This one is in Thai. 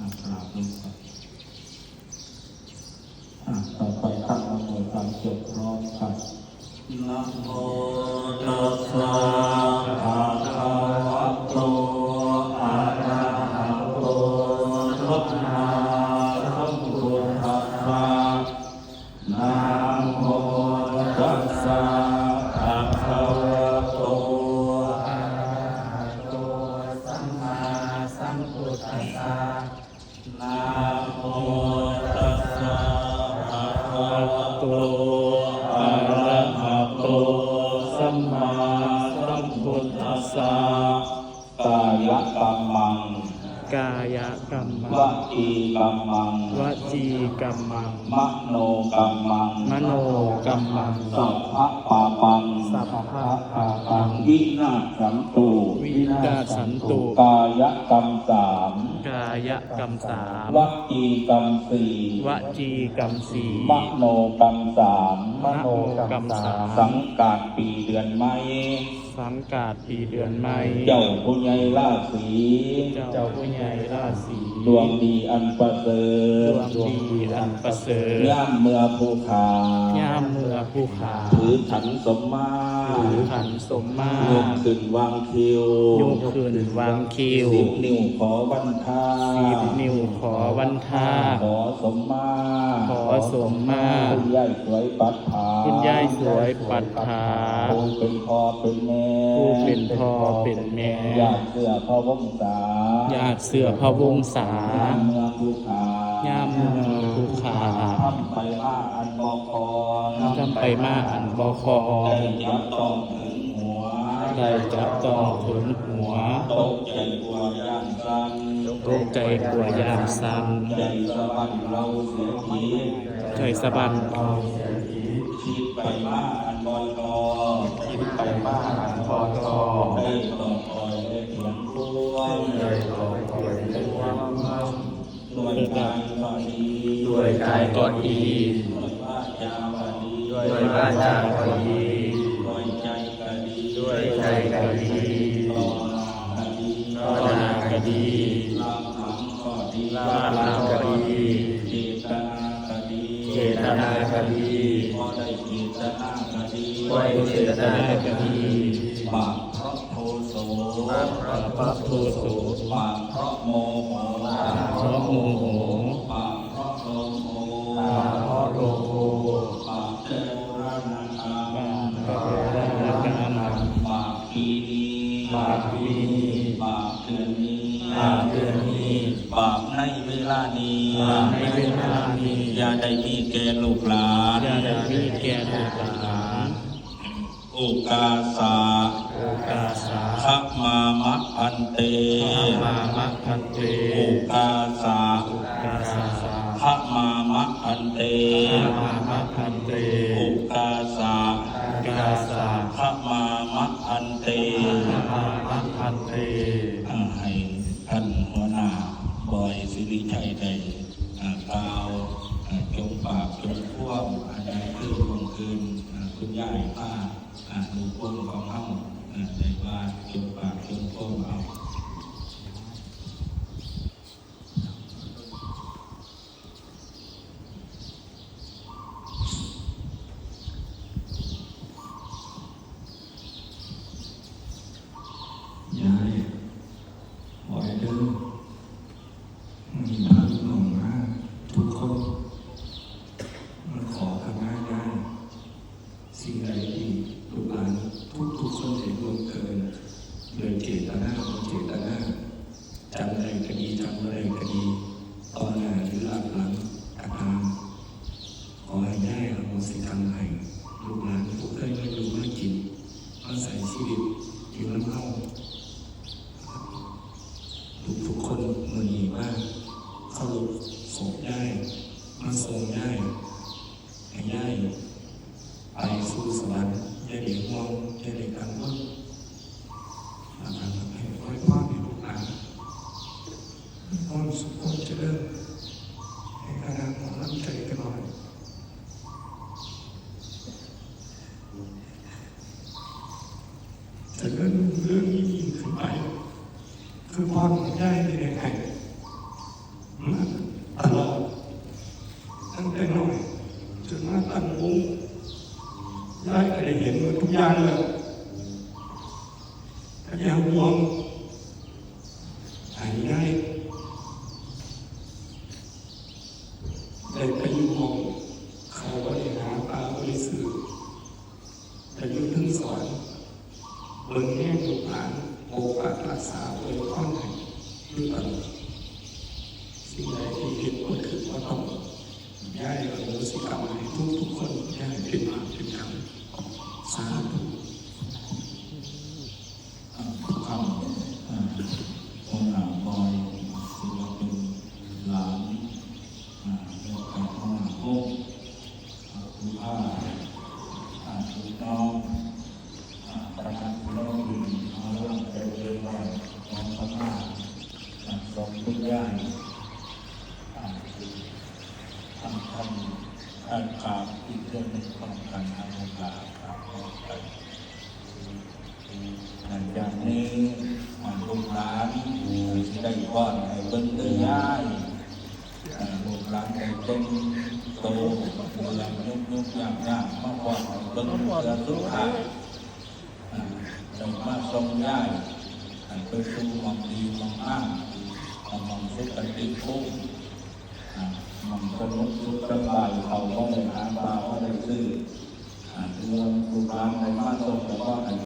อ่ากราบลงไปอ่า สสะกายกรรมัง กายกรรมัวงจีกรรมัง วจีกรรมัง มโนกรรมัง มโนกรรมัง สัพพะปาปัง สัพพะปาปัง วินาศสันตุวินาศสันตุ กายกรรมสามกายกรรมสามวจีกรรมสี่วจีกรรมสี่มโนกรรมสามมโนกรรมสามสังกาดปีเดือนไม่สังกาดปีเดือนไม่เจ้าผู้ใหญ่ราศีเจ้าผู้ใหญ่ราศีดวงดีอันประเสริดฐวงดีอันประเสริฐย่ามเมื่อภูขาย่ามเมื่อผู้ขาถือขันสมมาถือขันสมมาโยกขึ้นวางคิวยกขึ้นวางคิวสิบนิ้วขอวันท่าสิบนิ้วขอวันท่าขอสมมาขอสมมาคุณยายสวยปัดผาคุณยายสวยปัดผาผู้เป็นพ่อเป็นแม่ผู้เป็นพ่อเป็นแม่ญาติเสื้อพ่อวงศาญาติเสื้อพระวงศาเมืองภูขาย่ามเมืองภูขาทำไปมาอันบอกคอจำไปมาอันบอคอได้จับต้องถึงหัวได้จับต้องถึงหัวตกใจกลัวย่างสันตกใจกลัวยามซ้ใจสะบันเราเสียทีำใจสะบันคิดไปมาอันบอยคอคิดไปมาอันบอคอ ได้ต่อคอยได้เพียงพวงได้ต่อคอยได้เพียงพวงด้วยกายก็ดีด้วยกายก็ดีด้วยวาจาก็ดีด้วยวาจาก็ดีด้วยใจก็ดีด้วยใจก็ดีต่อหน้าก็ดีต่อหน้าก็ดีลาหลังก็ดีลาหลังก็ดีเจตนาก็ดีเจตนาก็ดีพอได้เจตนาก็ดีไว้เจตนาก็ดีบาป โสบาปะโทโสบาปเพราะโมโหปะเพราะโมโหบาปเพราะโลโภบาปเพราะโลภบาปเทวรานาคาบาปเพระเรื่องการบาปะปีนี้บาปปีนี้บาปเดือนนี้บาปเดือนนี้บาปในเวลานี้บาปในเวลานี้อย่าได้มีแก่ลูกหลานอย่าได้มีแก่ลูกหลาน อกาสาโอกาสาขมามะพันเตมามะพันเตโอกาสาโอกาสาขมามะพันเตมามะพันเตโอกาสาโอกาสาขมามะพันเตมามะพันเตอ่าให้ท่านหัวหน้าบอยสิริชัยได้อ่ากล่าวอ่าจงปากจงพ่วงอันใดคือวงคืนอ่าคุณยาย อ่าได้ว่าจงปากจงพ่วงเอา ยายปล่อยเดินมีพาหลงมาทุกคนมันขอขมาได้สิ่งใดที่ลูกหลานทุกทุกๆคนเห็นรวมเกินโดยเจตนาของเจตนาจำอะไร ก็ดีจำอะไรก็ดีตอนหน้าหรือหลังหลังกระทำขอให้ได้อโหสิกรรมให้ลูกหลานทุกเคยมาอยู่มากินมาใส่ชีวิตอยู่น้ำเข้าทุกทุกคนมือดีมากเข้าลุกศพได้มาทรงได้ให้ได้ไปสู่สวรรค์อย่าเด็กมองอย่าำตื่นไปก่อนแต่เรื่องเรื่องนี้ยิ่งขึ้นไป คือความได้ในแห่งตลอดตั้งแต่น้อยจนมาตั้งวงได้ก็ได้เห็นหมทุกอย่างเลย เบิ่งแง่ลูกหลานโอปักรักษาไว้ข้องให้ด้วยตลอดสิ่งใดที่ผิดก็คือว่าต้องย้ายอโหสิกรรมให้ทุกทุกๆคนย้ายเป็นบาปเป็นกรรมสาธุอ่าคำอ่องค์หาบอยศิลปินหลานอ่าเรื่องการทำงาพวกอ่าคุณพ่ออ่าคุณน้องอ่าประธาน ต้องดีมาเรื่องเจริญวันของพม่าอ่าสองทุกอย่างอ่าคือทำทำการาดอีกเรื่องหนึ่งของการทำโอกาสครับหลังจากนี้อ่าลูกหลานจะได้ก้อนให้เบิ้งได้ย้ายลูกหลานได้เต็มโตเมืองยุกยุกยากยากมาก่อเบิ้งเรือสุขายอ่าได้มาทรงย้ายหันไปสู่หมองดีมองอ้างหมองสุขติภูมิอ่าหมองสนุกสุขสบายเขาก็ได้หาปลาก็ได้ซื้ออ่าเรือลูกหลานได้มาทรงแล้วก็